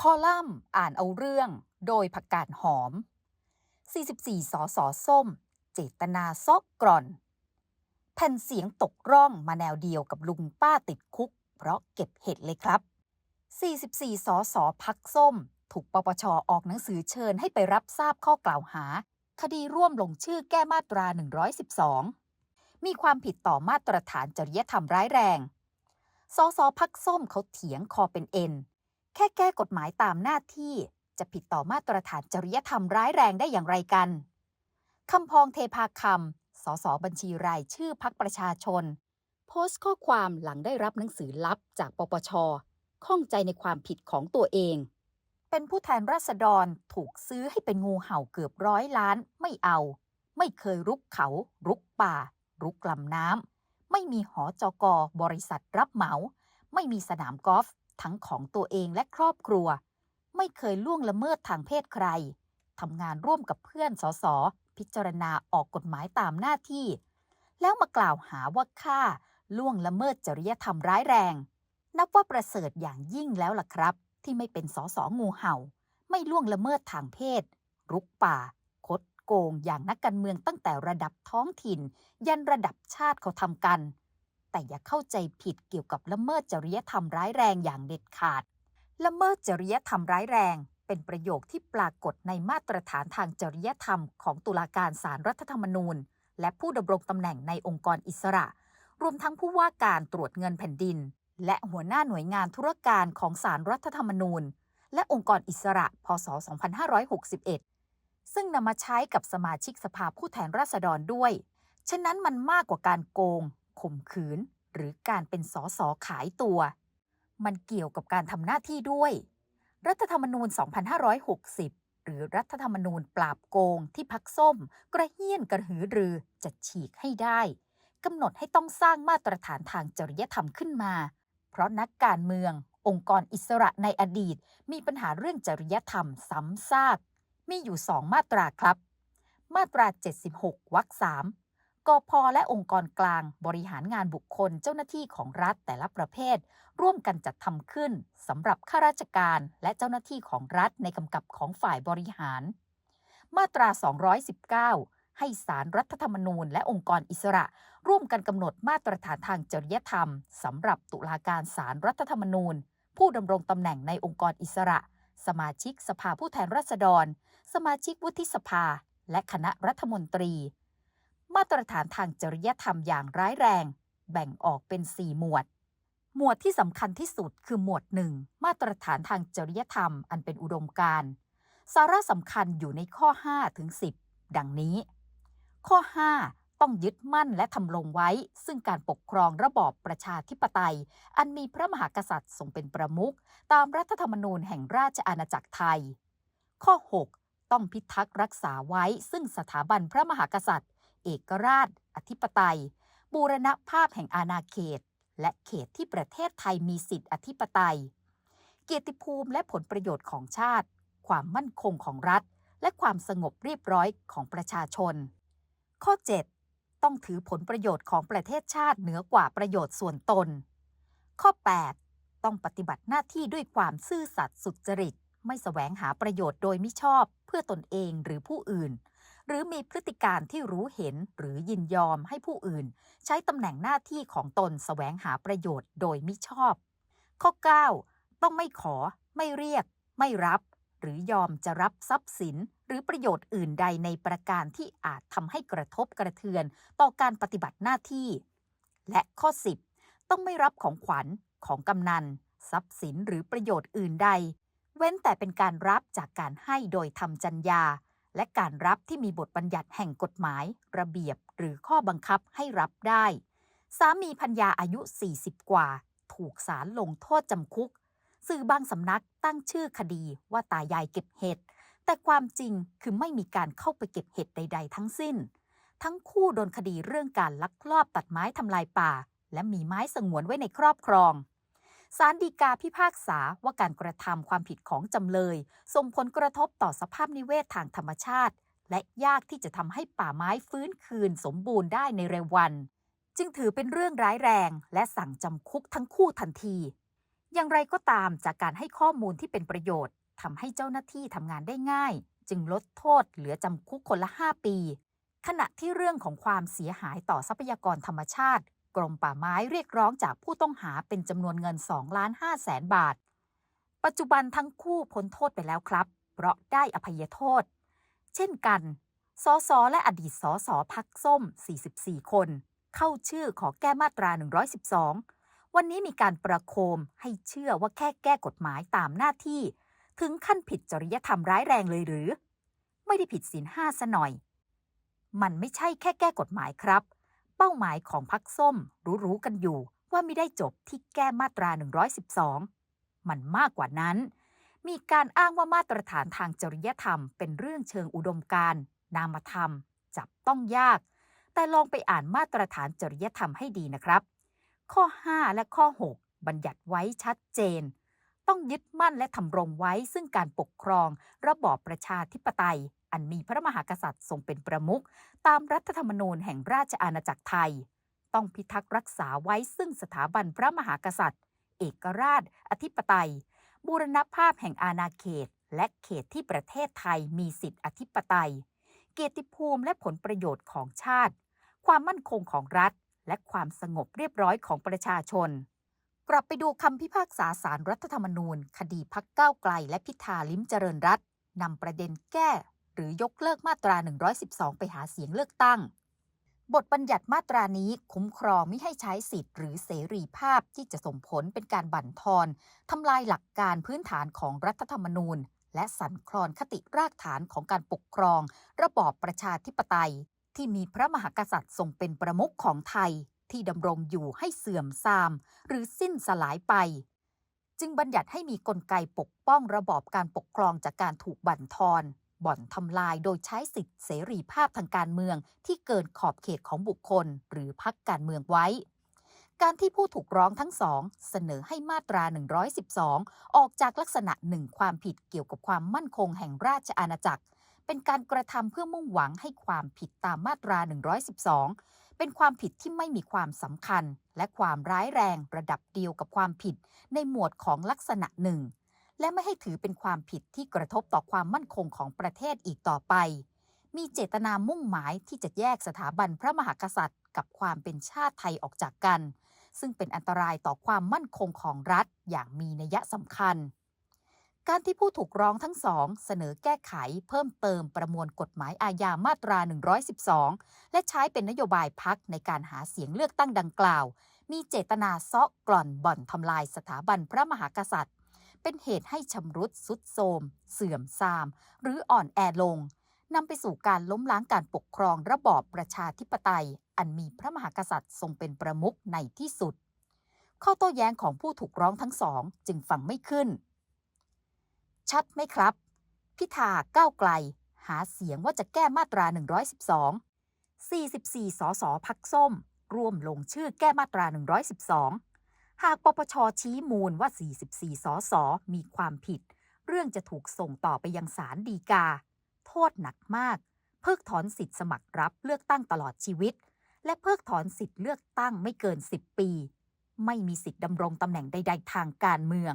คอลัมน์อ่านเอาเรื่อง โดยผักกาดหอม 44 สอสอส้ม เจตนาซอกกร่อน แผ่นเสียงตกร่องมาแนวเดียวกับลุงป้าติดคุก เพราะเก็บเห็ดเลยครับ 44 สอสอพักส้ม ถูกปปชออกหนังสือเชิญให้ไปรับทราบข้อกล่าวหา คดีร่วมลงชื่อแก้มาตรา 112 มีความผิดต่อมาตรฐานจริยธรรมร้ายแรงสอสอพักส้มเขาเถียงคอเป็นเอ็น แค่แก้กฎหมายตามหน้าที่จะผิดต่อมาตรฐานจริยธรรมร้ายแรงได้อย่างไรกันคำพองเทพาคำ สสบัญชีรายชื่อพักประชาชน โพสต์ข้อความหลังได้รับหนังสือลับจากปปช ข้องใจในความผิดของตัวเอง เป็นผู้แทนราษฎรถูกซื้อให้เป็นงูเห่าเกือบร้อยล้านไม่เอา ไม่เคยรุกเขา รุกป่า รุกลำน้ำไม่มีหอจกบริษัทรับเหมา ไม่มีสนามกอล์ฟ ทั้งของตัวเองและครอบครัว ไม่เคยล่วงละเมิดทางเพศใครทำงานร่วมกับเพื่อนสส พิจารณาออกกฎหมายตามหน้าที่ แล้วมากล่าวหาว่าข้าล่วงละเมิดจริยธรรมร้ายแรง นับว่าประเสริฐอย่างยิ่งแล้วล่ะครับ ที่ไม่เป็นสสงูเห่า ไม่ล่วงละเมิดทางเพศ รุกป่า คดโกงอย่างนักการเมืองตั้งแต่ระดับท้องถิ่น ยันระดับชาติเขาทำกัน แต่อย่าเข้าใจผิดเกี่ยวกับละเมิดจริยธรรมร้ายแรงอย่างเด็ดขาด ละเมิดจริยธรรมร้ายแรง เป็นประโยคที่ปรากฏในมาตรฐานทางจริยธรรมของตุลาการศาลรรัฐธรรมนูญ และผู้ดำรงตำแหน่งในองค์กรอิสระ รวมทั้งผู้ว่าการตรวจเงินแผ่นดิน และหัวหน้าหน่วยงานธุรการของศาลรรัฐธรรมนูญ และองค์กรอิสระ พศ 2561 ซึ่งนำมาใช้กับสมาชิกสภาผู้แทนราษฎรด้วย ฉะนั้นมันมากกว่าการโกง ข่มขืน หรือการเป็นสอสอขายตัว มันเกี่ยวกับการทำหน้าที่ด้วย รัฐธรรมนูญ 2560 หรือรัฐธรรมนูญปราบโกงที่พักส้ม กระเฮี้ยนกระหือรือจะฉีกให้ได้กำหนดให้ต้องสร้างมาตรฐานทางจริยธรรมขึ้นมา เพราะนักการเมือง องค์กรอิสระในอดีต มีปัญหาเรื่องจริยธรรมซ้ำซาก มีอยู่สองมาตราครับ มาตรา 76วรรคสาม กพและองค์กรกลางบริหารงานบุคคลเจ้าหน้าที่ของรัฐแต่ละประเภท ร่วมกันจัดทำขึ้นสำหรับข้าราชการและเจ้าหน้าที่ของรัฐในกำกับของฝ่ายบริหาร มาตรา 219 ให้สารรัฐธรรมนูญและองค์กรอิสระ ร่วมกันกำหนดมาตรฐานทางจริยธรรมสำหรับตุลาการสารรัฐธรรมนูญ ผู้ดำรงตำแหน่งในองค์กรอิสระ สมาชิกสภาผู้แทนราษฎร สมาชิกวุฒิสภา และคณะรัฐมนตรี มาตรฐานทางจริยธรรมอย่างร้ายแรง แบ่งออกเป็น 4 หมวด หมวดที่สำคัญที่สุดคือหมวดหนึ่งมาตรฐานทางจริยธรรมอันเป็นอุดมการณ์สาระสำคัญอยู่ในข้อ 5 ถึง 10 ดังนี้ ข้อ 5 ต้องยึดมั่นและทำลงไว้ ซึ่งการปกครองระบอบประชาธิปไตย อันมีพระมหากษัตริย์ทรงเป็นประมุขตามรัฐธรรมนูญแห่งราชอาณาจักรไทย ข้อ 6 ต้องพิทักษ์รักษาไว้ ซึ่งสถาบันพระมหากษัตริย์ เอกราช อธิปไตย บูรณภาพแห่งอาณาเขต และเขตที่ประเทศไทยมีสิทธิอธิปไตย เกียรติภูมิและผลประโยชน์ของชาติ ความมั่นคงของรัฐ และความสงบเรียบร้อยของประชาชน ข้อ 7 ต้องถือผลประโยชน์ของประเทศชาติเหนือกว่าประโยชน์ส่วนตน ข้อ 8 ต้องปฏิบัติหน้าที่ด้วยความซื่อสัตย์สุจริตไม่แสวงหาประโยชน์โดยมิชอบเพื่อตนเองหรือผู้อื่น หรือมีพฤติการที่รู้เห็นหรือยินยอมให้ผู้อื่น ใช้ตำแหน่งหน้าที่ของตนแสวงหาประโยชน์โดยมิชอบ ข้อ 9 ต้องไม่ขอ ไม่เรียก ไม่รับ หรือยอมจะรับทรัพย์สิน หรือประโยชน์อื่นใดในประการที่อาจทำให้กระทบกระเทือน ต่อการปฏิบัติหน้าที่ และข้อ 10 ต้องไม่รับของขวัญของกำนันทรัพย์สินหรือประโยชน์อื่นใด เว้นแต่เป็นการรับจากการให้โดยทำจัญญา และการรับที่มีบทบัญญัติแห่งกฎหมาย ระเบียบหรือข้อบังคับให้รับได้ สามีพัญญาอายุ 40 กว่า ถูกศาลลงโทษจำคุก สื่อบางสำนักตั้งชื่อคดีว่าตายายเก็บเห็ด แต่ความจริงคือไม่มีการเข้าไปเก็บเห็ดใด ๆ ทั้งสิ้น ทั้งคู่โดนคดีเรื่องการลักลอบตัดไม้ทำลายป่า และมีไม้สงวนไว้ในครอบครอง ศาลฎีกาพิพากษาว่าการกระทำความผิดของจำเลย ส่งผลกระทบต่อสภาพนิเวศทางธรรมชาติ และยากที่จะทำให้ป่าไม้ฟื้นคืนสมบูรณ์ได้ในเร็ววัน จึงถือเป็นเรื่องร้ายแรง และสั่งจำคุกทั้งคู่ทันที อย่างไรก็ตามจากการให้ข้อมูลที่เป็นประโยชน์ทำให้เจ้าหน้าที่ทำงานได้ง่าย จึงลดโทษเหลือจำคุกคนละ 5 ปี ขณะที่เรื่องของความเสียหายต่อทรัพยากรธรรมชาติ กรมป่าไม้เรียกร้องจากผู้ต้องหาเป็นจำนวนเงิน2ล้าน5แสนบาท ปัจจุบันทั้งคู่พ้นโทษไปแล้วครับ เพราะได้อภัยโทษ เช่นกันสสและอดีตสสพักส้ม 44 คน เข้าชื่อขอแก้มาตรา 112 วันนี้มีการประโคมให้เชื่อว่าแค่แก้กฎหมายตามหน้าที่ ถึงขั้นผิดจริยธรรมร้ายแรงเลยหรือ ไม่ได้ผิดศีลห้าซะหน่อย มันไม่ใช่แค่แก้กฎหมายครับ เป้าหมายของพักส้มรู้ๆกันอยู่ว่าไม่ได้จบที่แก้มาตรา 112 มันมากกว่านั้น มีการอ้างว่ามาตรฐานทางจริยธรรม เป็นเรื่องเชิงอุดมการนามธรรม จับต้องยาก แต่ลองไปอ่านมาตรฐานจริยธรรมให้ดีนะครับ ข้อ 5 และข้อ 6 บัญญัติไว้ชัดเจน ต้องยึดมั่นและทำรงไว้ซึ่งการปกครอง ระบอบประชาธิปไตย อันมีพระมหากษัตริย์ทรงเป็นประมุขตามรัฐธรรมนูญแห่งราชอาณาจักรไทย ต้องพิทักษ์รักษาไว้ซึ่งสถาบันพระมหากษัตริย์ เอกราช อธิปไตย บูรณภาพแห่งอาณาเขต และเขตที่ประเทศไทยมีสิทธิอธิปไตย เกียรติภูมิและผลประโยชน์ของชาติ ความมั่นคงของรัฐ และความสงบเรียบร้อยของประชาชนกลับไปดูคำพิพากษาสารรัฐธรรมนูญ คดีพักก้าวไกล และพิธาลิ้มเจริญรัตน์นำประเด็นแก้ หรือยกเลิกมาตรา 112 ไปหาเสียงเลือกตั้ง บทบัญญัติมาตรานี้คุ้มครองไม่ให้ใช้สิทธิ์หรือเสรีภาพที่จะส่งผลเป็นการบั่นทอนทำลายหลักการพื้นฐานของรัฐธรรมนูญ และสั่นคลอนคติรากฐานของการปกครอง ระบอบประชาธิปไตย ที่มีพระมหากษัตริย์ทรงเป็นประมุขของไทย ที่ดำรงอยู่ให้เสื่อมทราม หรือสิ้นสลายไปจึงบัญญัติให้มีกลไกปกป้องระบอบการปกครองจากการถูกบั่นทอน บ่อนทำลายโดยใช้สิทธิเสรีภาพทางการเมืองที่เกินขอบเขตของบุคคล หรือพรรคการเมืองไว้ การที่ผู้ถูกร้องทั้งสอง เสนอให้มาตรา 112 ออกจากลักษณะหนึ่งความผิดเกี่ยวกับความมั่นคงแห่งราชอาณาจักร เป็นการกระทำเพื่อมุ่งหวังให้ความผิดตามมาตรา 112 เป็นความผิดที่ไม่มีความสำคัญ และความร้ายแรงระดับเดียวกับความผิด ในหมวดของลักษณะหนึ่ง และไม่ให้ถือเป็นความผิดที่กระทบต่อความมั่นคงของประเทศอีกต่อไป มีเจตนามุ่งหมายที่จะแยกสถาบันพระมหากษัตริย์ กับความเป็นชาติไทยออกจากกัน ซึ่งเป็นอันตรายต่อความมั่นคงของรัฐอย่างมีนัยสำคัญ การที่ผู้ถูกร้องทั้งสอง เสนอแก้ไขเพิ่มเติมประมวลกฎหมายอาญามาตรา 112 และใช้เป็นนโยบายพักในการหาเสียงเลือกตั้งดังกล่าว มีเจตนาซาะกล่อนบ่อนทำลายสถาบันพระมหากษัตริย์ เป็นเหตุให้ชำรุดสุดโทมเสื่อมทราม หรืออ่อนแอลงนำไปสู่การล้มล้างการปกครองระบอบประชาธิปไตย อันมีพระมหากษัตริย์ทรงเป็นประมุขในที่สุด ข้อโต้แย้งของผู้ถูกร้องทั้งสองจึงฟังไม่ขึ้น ชัดไหมครับ พิธาก้าวไกล หาเสียงว่าจะแก้มาตรา 112 44 สสพักส้ม ร่วมลงชื่อแก้มาตรา 112 หากปปชชี้มูลว่า 44 สส มีความผิด เรื่องจะถูกส่งต่อไปยังศาลฎีกา โทษหนักมาก เพิกถอนสิทธิ์สมัครรับเลือกตั้งตลอดชีวิต และเพิกถอนสิทธิ์เลือกตั้งไม่เกิน 10 ปี ไม่มีสิทธิ์ดำรงตำแหน่งใด ๆ ทางการเมือง